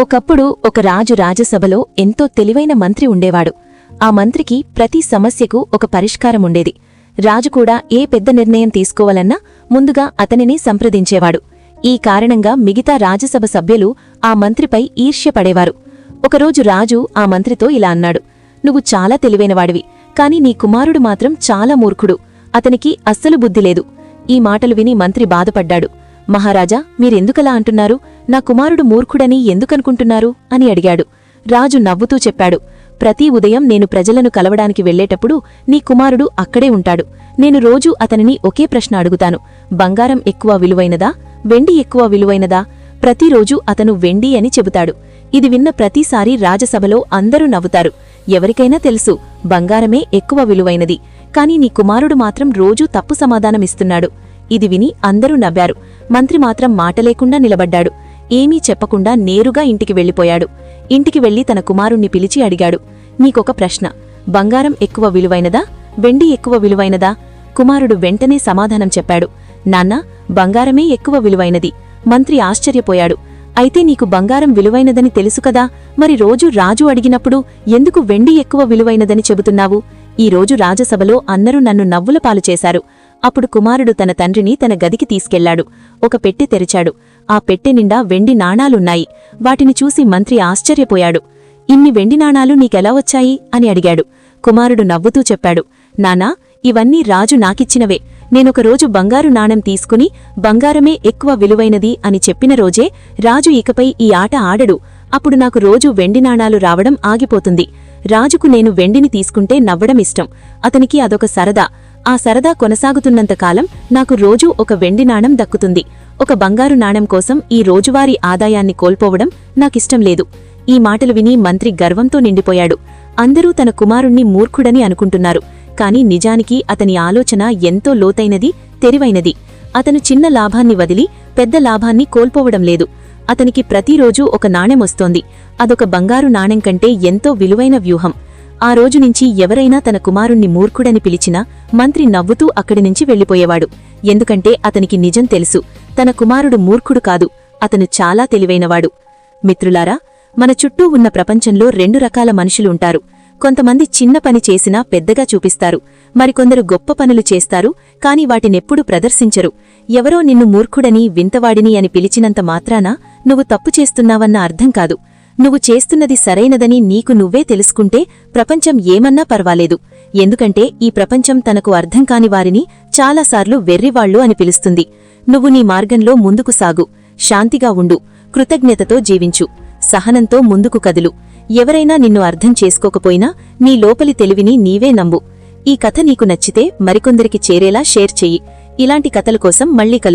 ఒకప్పుడు ఒక రాజు రాజసభలో ఎంతో తెలివైన మంత్రి ఉండేవాడు. ఆ మంత్రికి ప్రతి సమస్యకు ఒక పరిష్కారం ఉండేది. రాజు కూడా ఏ పెద్ద నిర్ణయం తీసుకోవాలన్నా ముందుగా అతనిని సంప్రదించేవాడు. ఈ కారణంగా మిగతా రాజసభ సభ్యులు ఆ మంత్రిపై ఈర్ష్యపడేవారు. ఒకరోజు రాజు ఆ మంత్రితో ఇలా అన్నాడు. నువ్వు చాలా తెలివైనవాడివి కాని నీ కుమారుడు మాత్రం చాలా మూర్ఖుడు. అతనికి అస్సలు బుద్ధి లేదు. ఈ మాటలు విని మంత్రి బాధపడ్డాడు. మహారాజా మీరెందుకలా అంటున్నారు? నా కుమారుడు మూర్ఖుడని ఎందుకనుకుంటున్నారు? అని అడిగాడు. రాజు నవ్వుతూ చెప్పాడు. ప్రతి ఉదయం నేను ప్రజలను కలవడానికి వెళ్ళేటప్పుడు నీ కుమారుడు అక్కడే ఉంటాడు. నేను రోజూ అతనిని ఒకే ప్రశ్న అడుగుతాను. బంగారం ఎక్కువ విలువైనదా? వెండి ఎక్కువ విలువైనదా? ప్రతిరోజూ అతను వెండి అని చెబుతాడు. ఇది విన్న ప్రతిసారి రాజసభలో అందరూ నవ్వుతారు. ఎవరికైనా తెలుసు బంగారమే ఎక్కువ విలువైనది. కాని నీ కుమారుడు మాత్రం రోజూ తప్పు సమాధానమిస్తున్నాడు. ఇది విని అందరూ నవ్వారు. మంత్రి మాత్రం మాటలేకుండా నిలబడ్డాడు. ఏమీ చెప్పకుండా నేరుగా ఇంటికి వెళ్ళిపోయాడు. ఇంటికి వెళ్ళి తన కుమారుణ్ణి పిలిచి అడిగాడు. నీకొక ప్రశ్న. బంగారం ఎక్కువ విలువైనదా? వెండి ఎక్కువ విలువైనదా? కుమారుడు వెంటనే సమాధానం చెప్పాడు. నాన్న బంగారమే ఎక్కువ విలువైనది. మంత్రి ఆశ్చర్యపోయాడు. అయితే నీకు బంగారం విలువైనదని తెలుసు కదా? మరి రోజు రాజు అడిగినప్పుడు ఎందుకు వెండి ఎక్కువ విలువైనదని చెబుతున్నావు? ఈ రోజు రాజసభలో అందరూ నన్ను నవ్వుల పాలు చేశారు. అప్పుడు కుమారుడు తన తండ్రిని తన గదికి తీసుకెళ్ళాడు. ఒక పెట్టి తెరిచాడు. ఆ పెట్టె నిండా వెండి నాణాలున్నాయి. వాటిని చూసి మంత్రి ఆశ్చర్యపోయాడు. ఇన్ని వెండి నాణాలు నీకెలా వచ్చాయి? అని అడిగాడు. కుమారుడు నవ్వుతూ చెప్పాడు. నానా ఇవన్నీ రాజు నాకిచ్చినవే. నేనొక రోజు బంగారు నాణం తీసుకుని బంగారమే ఎక్కువ విలువైనది అని చెప్పిన రోజే రాజు ఇకపై ఈ ఆట ఆడడు. అప్పుడు నాకు రోజు వెండి నాణాలు రావడం ఆగిపోతుంది. రాజుకు నేను వెండిని తీసుకుంటే నవ్వడం ఇష్టం. అతనికి అదొక సరదా. ఆ సరదా కొనసాగుతున్నంతకాలం నాకు రోజూ ఒక వెండి నాణం దక్కుతుంది. ఒక బంగారు నాణెం కోసం ఈ రోజువారీ ఆదాయాన్ని కోల్పోవడం నాకిష్టం లేదు. ఈ మాటలు విని మంత్రి గర్వంతో నిండిపోయాడు. అందరూ తన కుమారుణ్ణి మూర్ఖుడని అనుకుంటున్నారు. కాని నిజానికి అతని ఆలోచన ఎంతో లోతైనది తెరివైనది అతను చిన్న లాభాన్ని వదిలి పెద్ద లాభాన్ని కోల్పోవడం లేదు. అతనికి ప్రతిరోజూ ఒక నాణెమొస్తోంది అదొక బంగారు నాణెం కంటే ఎంతో విలువైన వ్యూహం. ఆ రోజు నుంచి ఎవరైనా తన కుమారుణ్ణి మూర్ఖుడని పిలిచినా మంత్రి నవ్వుతూ అక్కడి నుంచి వెళ్ళిపోయేవాడు ఎందుకంటే అతనికి నిజం తెలుసు. తన కుమారుడు మూర్ఖుడు కాదు అతను చాలా తెలివైనవాడు. మిత్రులారా మన చుట్టూ ఉన్న ప్రపంచంలో రెండు రకాల మనుషులుంటారు కొంతమంది చిన్న పని చేసినా పెద్దగా చూపిస్తారు. మరికొందరు గొప్ప పనులు చేస్తారు కాని వాటినెప్పుడు ప్రదర్శించరు. ఎవరో నిన్ను మూర్ఖుడని వింతవాడిని అని పిలిచినంత మాత్రాన నువ్వు తప్పు చేస్తున్నావన్న అర్థం కాదు. నువ్వు చేస్తున్నది సరైనదని నీకు నువ్వే తెలుసుకుంటే ప్రపంచం ఏమన్నా పర్వాలేదు. ఎందుకంటే ఈ ప్రపంచం తనకు అర్థం కాని వారిని చాలాసార్లు వెర్రివాళ్ళు అని పిలుస్తుంది. నువ్వు నీ మార్గంలో ముందుకు సాగు. శాంతిగా ఉండు. కృతజ్ఞతతో జీవించు. సహనంతో ముందుకు కదులు. ఎవరైనా నిన్ను అర్థం చేసుకోకపోయినా నీ లోపలి తెలివిని నీవే నమ్ము. ఈ కథ నీకు నచ్చితే మరికొందరికి చేరేలా షేర్ చెయ్యి. ఇలాంటి కథల కోసం మళ్ళీ కలు